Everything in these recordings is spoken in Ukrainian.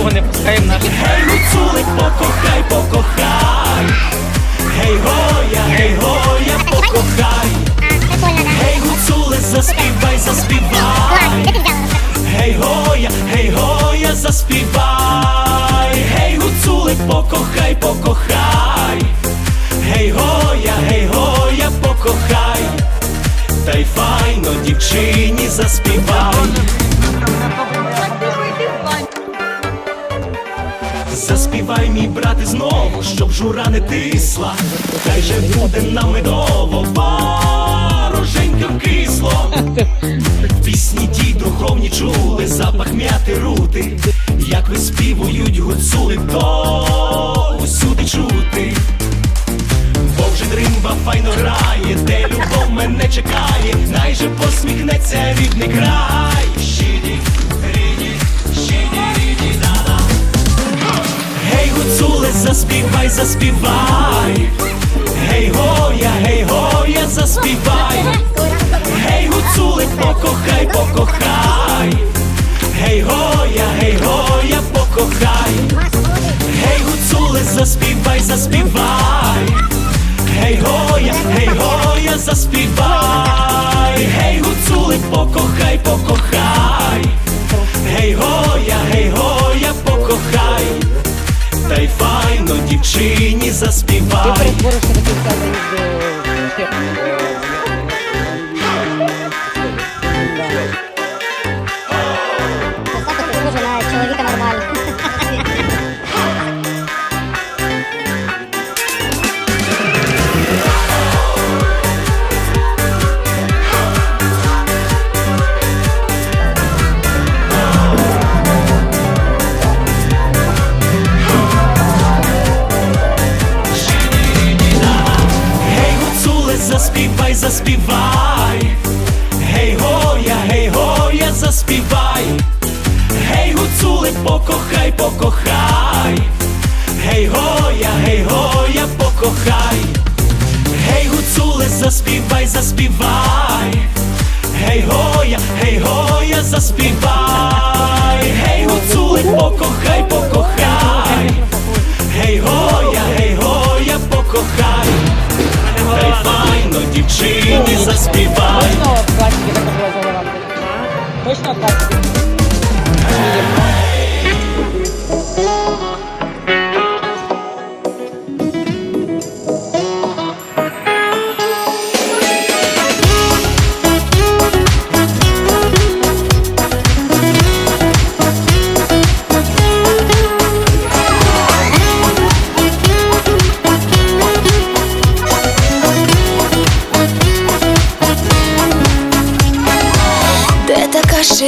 Нікого не пускаємо наших. Гей, гуцулик, покохай, покохай. Гей, гоя, гей, гоя, покохай. Гей, гуцуле, заспівай, заспівай. Гей, гоя, гей, гоя, заспівай. Гей, гуцулик, покохай, покохай. Гей, гоя, гей, гоя, покохай. Та й файно дівчині заспівай. Заспівай, мій брате, знову, щоб жура не тисла, хай же буде нам медово, вороженько кисло. Пісні тій духовні чули запах м'яти рути, як виспівують гуцули, то усюди чути. Бо вже дримба файно грає, де любов мене чекає, най же посміхнеться рідний край. Щині, Гей, гуцуле, заспівай, заспівай. Гей, гоя, гей, гоя, заспівай. Гей, гуцуле, покохай, покохай. Гей, гоя, гей, гоя, покохай. Гей, гуцуле, заспівай, заспівай. Гей, гоя, гей, гоя, заспівай. Гей, гуцуле, покохай, дівчині заспівай. Перетворився до кінця заспівай. Гей, гуцуле, покохай, покохай. Гей, гоя, гей, гоя, покохай. Хай файно дівчині заспівай. Точно в класіки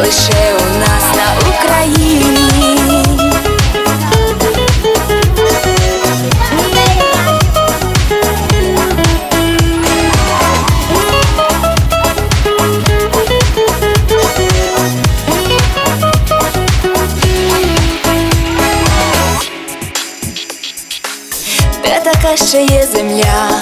лише у нас на Україні. Ще є земля,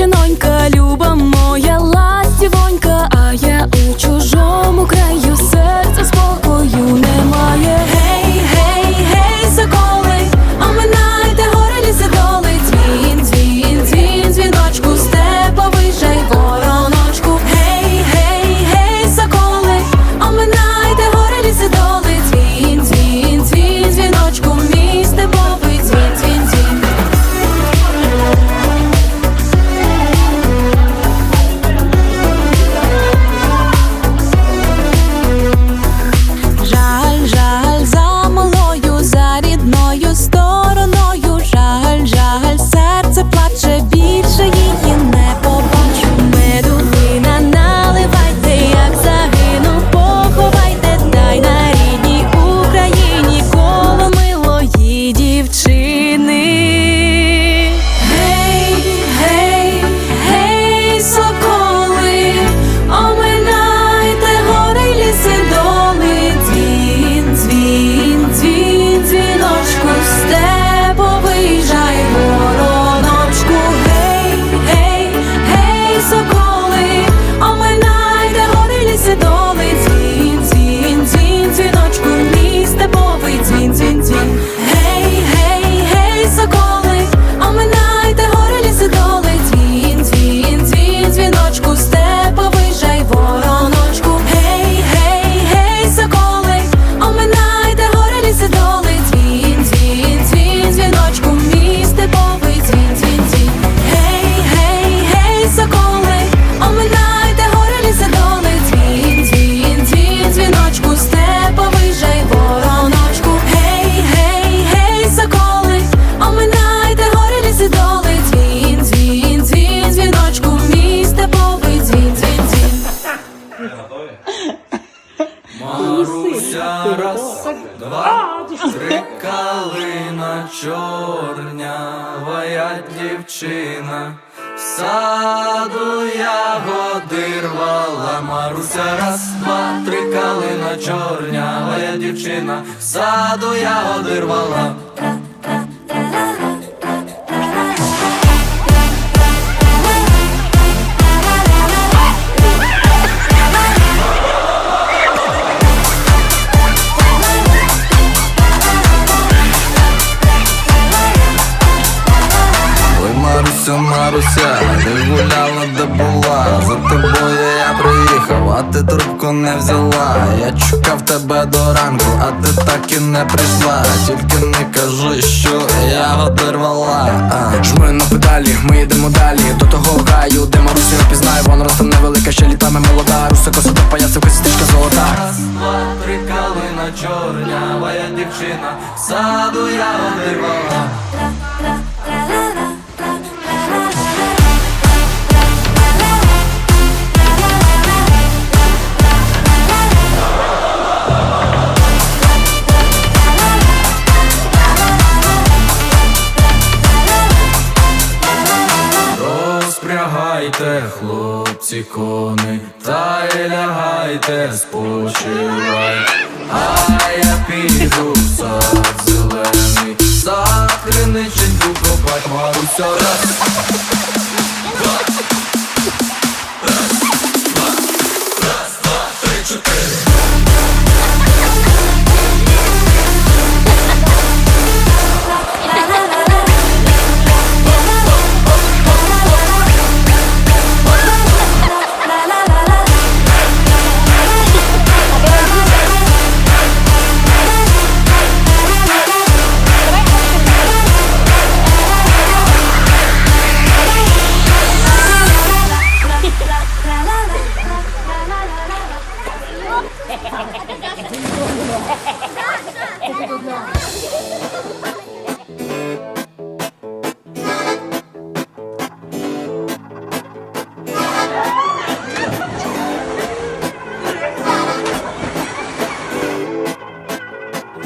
дівчинонька, чорнявая дівчина, в саду ягоди рвала Маруся, раз, два, три калина чорнявая дівчина, в саду ягоди рвала. Маруся, ти гуляла, де була? За тобою я приїхав, а ти трубку не взяла. Я чекав тебе до ранку, а ти так і не прийшла. Тільки не кажи, що я одервала. Жми на педалі, ми їдемо далі. До того гаю, де Марусю не пізнаю Вона ростом невелика, ще літами молода. Руса коса до паясів, стрічка золота. Раз, два, три калина чорнявая дівчина, в саду я одервала Mexico.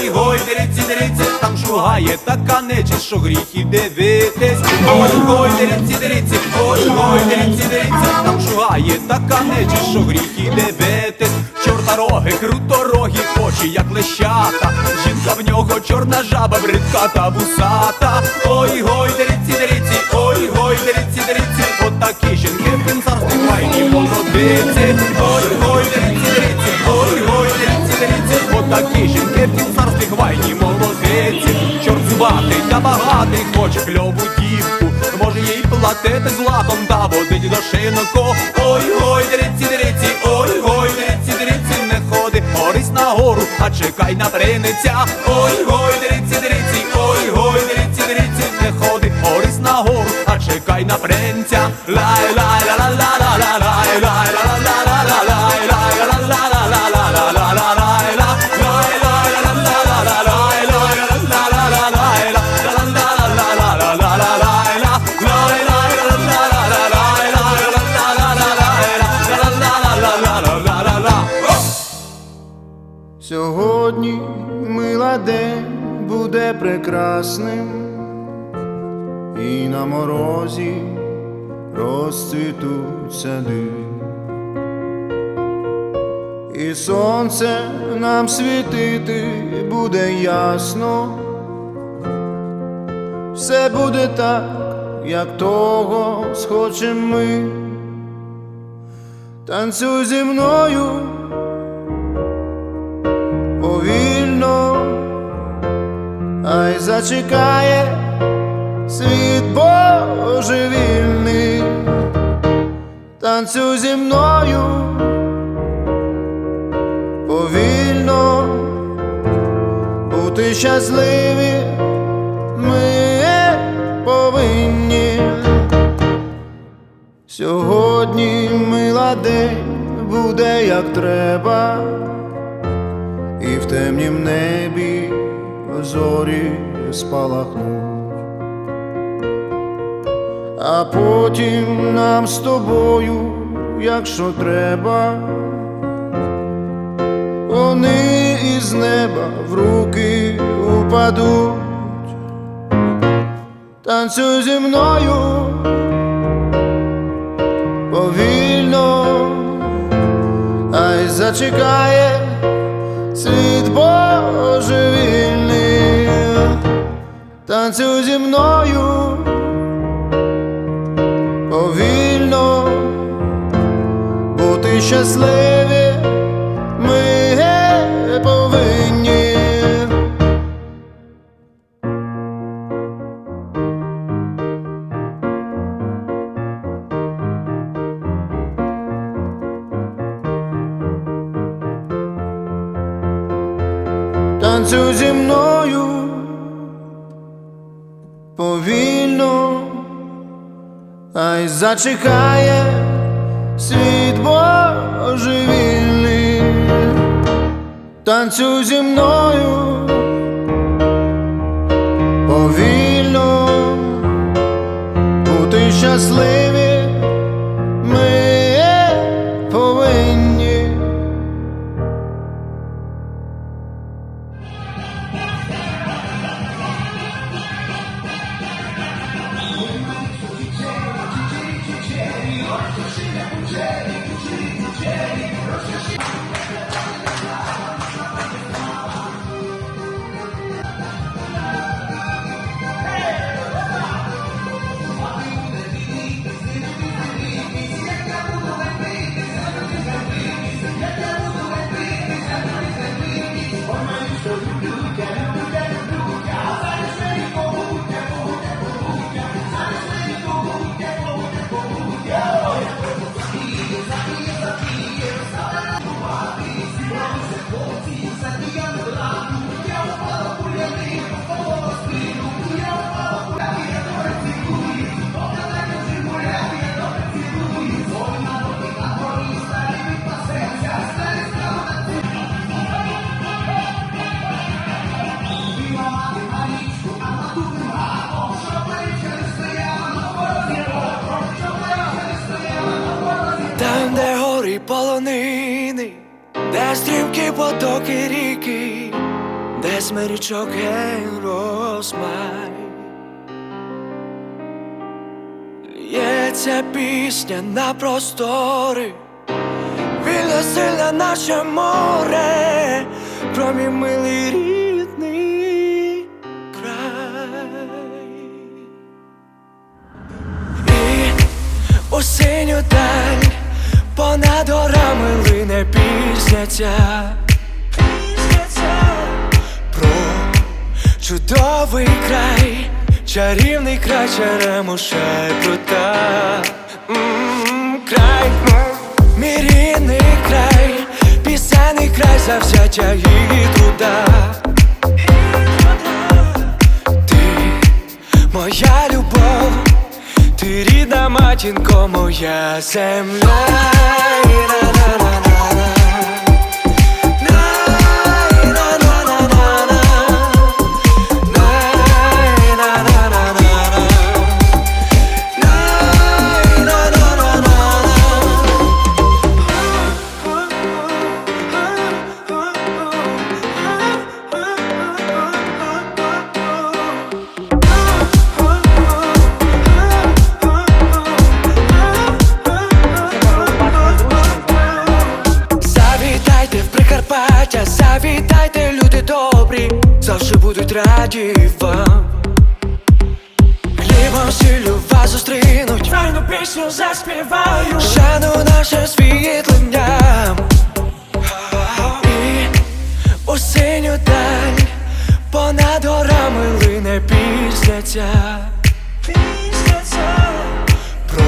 ой, гой, деріці, деріці, там шугає така нечисть, що гріх і дивитись. Ой, гой, деріці, деріці, ой, гой, деріці, деріці, там шугає така нечисть, що гріх і дивитись. Чорта роги, круторогі, очі, як лещата. Жінка в нього чорна жаба, бридка та вусата. Ой, гой, деріці, деріці, ой, гой, деріці, деріці, отакі жінки в тим царстві файні молодиці. Ой, гой, деріці, гой, деріці, отакі жінки в тім царстві хвайні молодиці. Чорт зватий та багатий хоче кльову дівку, може їй платити златом та водить до шинку. Ой, гой, деріці, деріці, ой, гой, деріці, деріці, не ходи, орись на гору, а чекай на приниця. Ой, гой, деріці, деріці, ой, гой, деріці, деріці, не ходи, орись на гору, а чекай на принця. Лай, прекрасним, і на морозі розцвітуть сади, і сонце нам світити буде ясно, все буде так, як того схочем ми. Танцюй зі мною а зачекає світ божевільний, танцю зі мною повільно бути щасливі ми повинні. Сьогодні мила день буде як треба, і в темнім небі зорі спалахнуть, а потім нам з тобою, якщо треба, вони із неба в руки упадуть. Танцюй зі мною повільно, ай зачекає світ божевільний, танцюй зі мною повільно, бути щасливі ай зачекає світ божевільний, танцюй зі мною повільно, бути щасливі полонини, де стрімкі потоки ріки, де смирічок розмай. Лється пісня на простори, вільно сильна наше море, про мій милий край. І у синю понад горами лине пісня. Ця Про чудовий край, чарівний край черемуша і прута Край, мій рідний край, пісенний край завзяття і труда матінко, моя земля. Вам. Хлібом сіллю вас зустрінуть, файну пісню заспівають, шану наше світлим дням. І у синю даль понад горами лине пісня ця. Про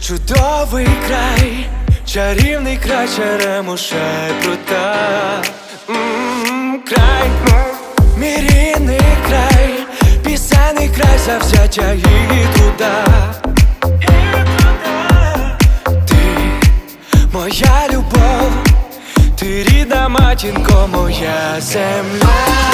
чудовий край, чарівний край черемуша і прута Край, рідний край, завзятя і туда, ты моя любовь, ты рідна матінко, моя земля.